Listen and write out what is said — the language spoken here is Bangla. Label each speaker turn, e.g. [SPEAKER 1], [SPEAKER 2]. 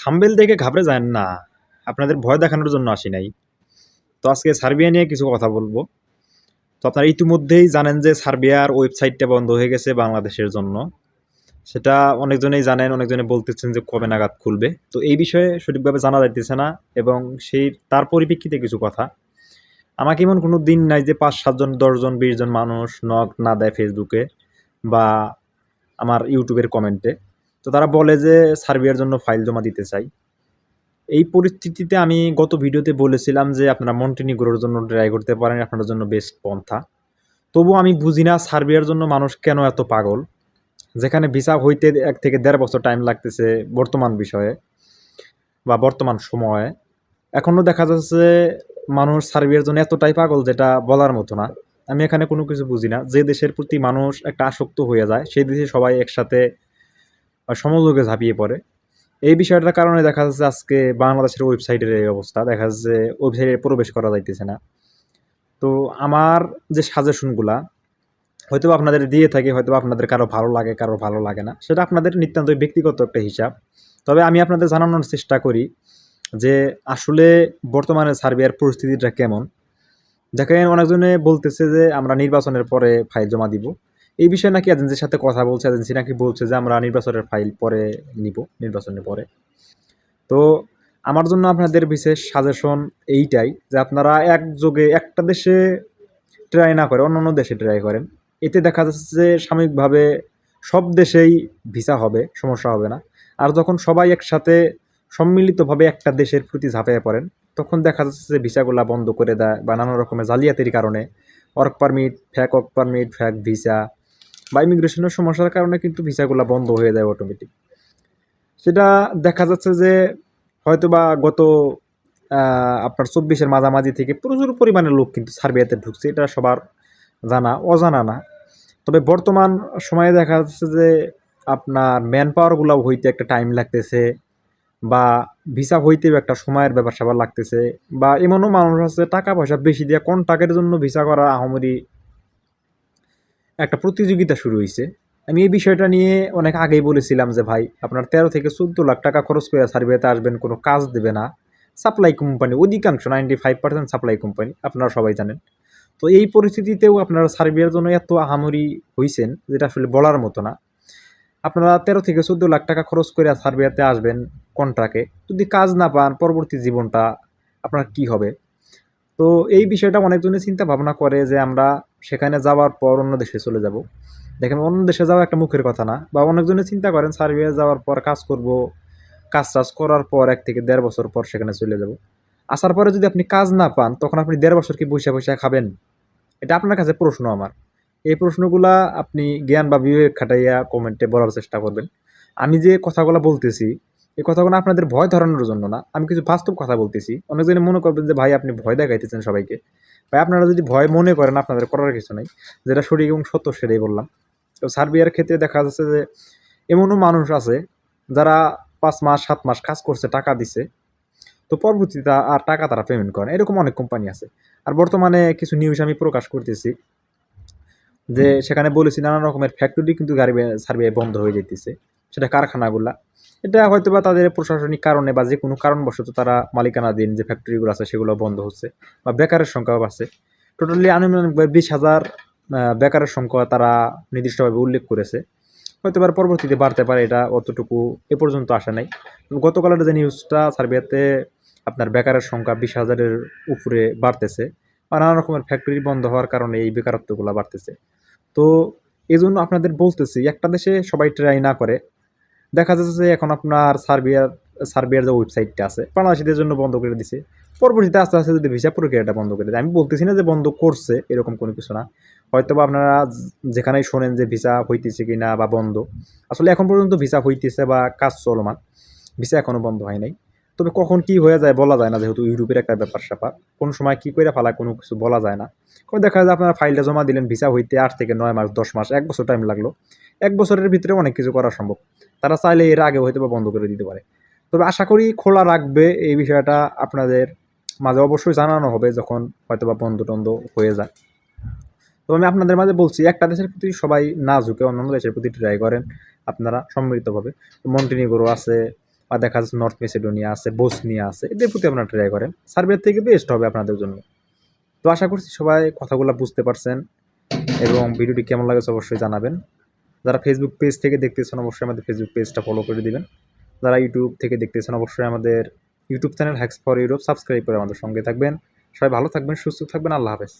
[SPEAKER 1] থাম্বনেল দেখে ঘাবড়ে যায়েন না। আপনাদের ভয় দেখানোর জন্য আসি নাই। তো আজকে সার্বিয়া নিয়ে কিছু কথা বলব। তো আপনারা ইতিমধ্যেই জানেন যে সার্বিয়ার ওয়েবসাইটটা বন্ধ হয়ে গেছে বাংলাদেশের জন্য। সেটা অনেকজনেই জানেন, অনেকজনে বলতেছেন যে কবে নাগাদ খুলবে। তো এই বিষয়ে সঠিকভাবে জানা যাইতেছে না এবং সেই তার পরিপ্রেক্ষিতে কিছু কথা। আমাকে এমন কোনো দিন নাই যে ৫-৭ জন, ১০ জন, ২০ জন মানুষ নক না দেয় ফেসবুকে বা আমার ইউটিউবের কমেন্টে। তো তারা বলে যে সার্বিয়ার জন্য ফাইল জমা দিতে চাই। এই পরিস্থিতিতে আমি গত ভিডিওতে বলেছিলাম যে আপনারা মন্টিনিগ্রোর জন্য ট্রাই করতে পারেন, আপনাদের জন্য বেস্ট পন্থা। তবুও আমি বুঝি না সার্বিয়ার জন্য মানুষ কেন এত পাগল? যেখানে ভিসা হইতে এক থেকে দেড় বছর টাইম লাগতেছে বর্তমান বিষয়ে বা বর্তমান সময়ে। এখনও দেখা যাচ্ছে মানুষ সার্বিয়ার জন্য এতটাই পাগল যেটা বলার মতো না। আমি এখানে কোনো কিছু বুঝি না। যে দেশের প্রতি মানুষ একটা আসক্ত হয়ে যায়, সেই দেশে সবাই একসাথে সমযোগে ঝাঁপিয়ে পড়ে। এই বিষয়টার কারণে দেখা যাচ্ছে আজকে বাংলাদেশের ওয়েবসাইটের এই অবস্থা। দেখা যাচ্ছে ওয়েবসাইটে প্রবেশ করা যাইতেছে না। তো আমার যে সাজেশনগুলা হয়তো আপনাদের দিয়ে থাকি, হয়তোবা আপনাদের কারও ভালো লাগে, কারও ভালো লাগে না। সেটা আপনাদের নিতান্তই ব্যক্তিগত একটা হিসাব। তবে আমি আপনাদের জানানোর চেষ্টা করি যে আসলে বর্তমানে সার্বিয়ার পরিস্থিতিটা কেমন? দেখেন অনেকজনে বলতেছে যে আমরা নির্বাচনের পরে ফাইল জমা দিব। এই বিষয়ে নাকি এজেন্সির সাথে কথা বলছে, এজেন্সি নাকি বলছে যে আমরা নির্বাচনের ফাইল পরে নিব, নির্বাচনের পরে। তো আমার জন্য আপনাদের বিশেষ সাজেশন এইটাই যে আপনারা একযোগে একটা দেশে ট্রাই না করে অন্যান্য দেশে ট্রাই করেন। এতে দেখা যাচ্ছে যে সাময়িকভাবে সব দেশেই ভিসা হবে, সমস্যা হবে না। আর যখন সবাই একসাথে সম্মিলিতভাবে একটা দেশের প্রতি ঝাঁপিয়ে পড়েন, তখন দেখা যাচ্ছে যে ভিসাগুলা বন্ধ করে দেয় বা নানা রকমের জালিয়াতির কারণে work permit, fake work permit, fake visa বা ইমিগ্রেশনের সমস্যার কারণে কিন্তু ভিসাগুলা বন্ধ হয়ে যায় অটোমেটিক। সেটা দেখা যাচ্ছে যে হয়তোবা গত আপনার চব্বিশের মাঝামাঝি থেকে প্রচুর পরিমাণে লোক কিন্তু সার্বিয়াতে ঢুকছে। এটা সবার জানা, অজানা না। তবে বর্তমান সময়ে দেখা যাচ্ছে যে আপনার ম্যান পাওয়ার গুলাও হইতে একটা টাইম লাগতেছে বা ভিসা হইতেও একটা সময়ের ব্যাপার-স্যাপার লাগতেছে বা এমনও মানুষ আছে টাকা-পয়সা বেশি দিয়ে কোন টাকার জন্য ভিসা করা আহামরি একটা প্রতিযোগিতা শুরু হয়েছে আমি এই বিষয়টা নিয়ে অনেক আগেই বলেছিলাম যে ভাই আপনার ১৩ থেকে ১৪ লাখ টাকা খরচ কইরা সার্বিয়াতে আসবেন, কোনো কাজ দেবে না। সাপ্লাই কোম্পানি অধিকাংশ 95% সাপ্লাই কোম্পানি আপনারা সবাই জানেন। তো এই পরিস্থিতিতেও আপনারা সার্বিয়ার জন্য এত আহামরি হয়েছেন যেটা আসলে বলার মতো না। আপনারা ১৩ থেকে ১৪ লাখ টাকা খরচ কইরা সার্বিয়াতে আসবেন কন্ট্রাক্টে। যদি কাজ না পান পরবর্তী জীবনটা আপনার কি হবে? তো এই বিষয়টা অনেকজনে চিন্তা ভাবনা করে যে আমরা সেখানে যাওয়ার পর অন্য দেশে চলে যাব। দেখেন অন্য দেশে যাওয়া একটা মুখের কথা না বা অনেকজনে চিন্তা করেন সার্বিয়া যাওয়ার পর কাজ করব। কাজ-টাজ করার পর এক থেকে দেড় বছর পর সেখানে চলে যাব। আসার পরে যদি আপনি কাজ না পান তখন আপনি দেড় বছর কি বইসা, বইসা খাবেন? এটা আপনার কাছে প্রশ্ন আমার। এই প্রশ্নগুলা আপনি জ্ঞান বা বিবেক খাটাইয়া কমেন্টে বলার চেষ্টা করবেন। আমি যে কথাগুলো বলতেছি, এই কথাগুলো আপনাদের ভয় ধরানোর জন্য না। আমি কিছু বাস্তব কথা বলতেছি। অনেকজনে মনে করবেন যে ভাই আপনি ভয় দেখাইতেছেন সবাইকে। ভাই আপনারা যদি ভয় মনে করেন আপনাদের করার কিছু নাই। যেটা সঠিক এবং সত্য সেটাই বললাম। তো সার্বিয়ার ক্ষেত্রে দেখা যাচ্ছে যে এমনও মানুষ আছে যারা পাঁচ মাস সাত মাস কাজ করছে, টাকা দিছে। তো পরবর্তীতে আর টাকা তারা পেমেন্ট করে। এরকম অনেক কোম্পানি আছে। আর বর্তমানে কিছু নিউজ আমি প্রকাশ করতেছি। যে সেখানে বলেছি নানা রকমের ফ্যাক্টরি কিন্তু গাড়ি সার্বিয়ায় বন্ধ হয়ে যাইতেছে। সেটা কারখানাগুলা। এটা হয়তো বা তাদের প্রশাসনিক কারণে বা যে কোনো কারণবশত তারা মালিকানাধীন যে ফ্যাক্টরিগুলো আছে সেগুলো বন্ধ হচ্ছে বা বেকারের সংখ্যাও বাড়ছে। টোটালি আনুমানিকভাবে বিশ হাজার বেকারের সংখ্যা তারা নির্দিষ্টভাবে উল্লেখ করেছে। হয়তোবা পরবর্তীতে বাড়তে পারে, এটা অতটুকু এ পর্যন্ত আসে নাই। গতকালের যে নিউজটা সার্বিয়াতে আপনার বেকারের সংখ্যা বিশ হাজারের উপরে বাড়তেছে। বা নানা রকমের ফ্যাক্টরি বন্ধ হওয়ার কারণে এই বেকারত্বগুলা বাড়তেছে। তো এই জন্য আপনাদের বলতেছি, একটা দেশে সবাই ট্রাই না করে দেখা যাচ্ছে যে এখন আপনার সার্বিয়ার সার্বিয়ার যে ওয়েবসাইটটা আছে বাংলাদেশিদের জন্য বন্ধ করে দিছে। পরবর্তীতে আস্তে, আস্তে যদি ভিসা প্রক্রিয়াটা বন্ধ করে দেয়। আমি বলতেছি না যে বন্ধ করছে এরকম কোনো কিছু না। হয়তো বা আপনারা যেখানেই শোনেন যে ভিসা হইতেছে কি না বা বন্ধ। আসলে এখন পর্যন্ত ভিসা হইতেছে বা কাজ চলমান। ভিসা এখনও বন্ধ হয় নাই। তবে কখন কি হয়ে যায় বলা যায় না যেহেতু ইউটিউবের একটা ব্যাপার-স্যাপার। কোন সময় কি করে ফালায় কোনো কিছু বলা যায় না। কই দেখা যায় আপনারা ফাইলটা জমা দিলেন ভিসা হইতে আট থেকে নয় মাস, ১০ মাস, এক বছর টাইম লাগল। এক বছরের ভিতরে অনেক কিছু করা সম্ভব। তারা চাইলে এর আগে হয়তোবা বন্ধ করে দিতে পারে। তবে আশা করি খোলা রাখবে এই বিষয়টা আপনাদের মাঝে অবশ্যই জানানো হবে যখন হয়তো বা বন্ধ-টন্ধ হয়ে যায়। তো আমি আপনাদের মাঝে বলছি একটা দেশের প্রতি সবাই না ঝুঁকে অন্যান্য দেশের প্রতি ট্রাই করেন আপনারা সম্মিলিতভাবে। মন্টিনিগ্রো আছে, বা দেখা যাচ্ছে নর্থ মেসিডোনিয়া আছে বোসনিয়া আছে, এদের প্রতি আপনারা ট্রাই করেন। সার্বিয়ার থেকে বেস্ট হবে আপনাদের জন্য। তো আশা করছি সবাই কথাগুলো বুঝতে পারছেন এবং ভিডিওটি কেমন লাগেছে অবশ্যই জানাবেন। যারা ফেসবুক পেজ থেকে দেখতেছেন, অবশ্যই আমাদের ফেসবুক পেজটা ফলো করে দিবেন। যারা ইউটিউব থেকে দেখতেছেন, অবশ্যই আমাদের YouTube channel hacks for Europe subscribe করে আমাদের সঙ্গে থাকবেন। সবাই ভালো থাকবেন, সুস্থ থাকবেন, আল্লাহ হাফেজ।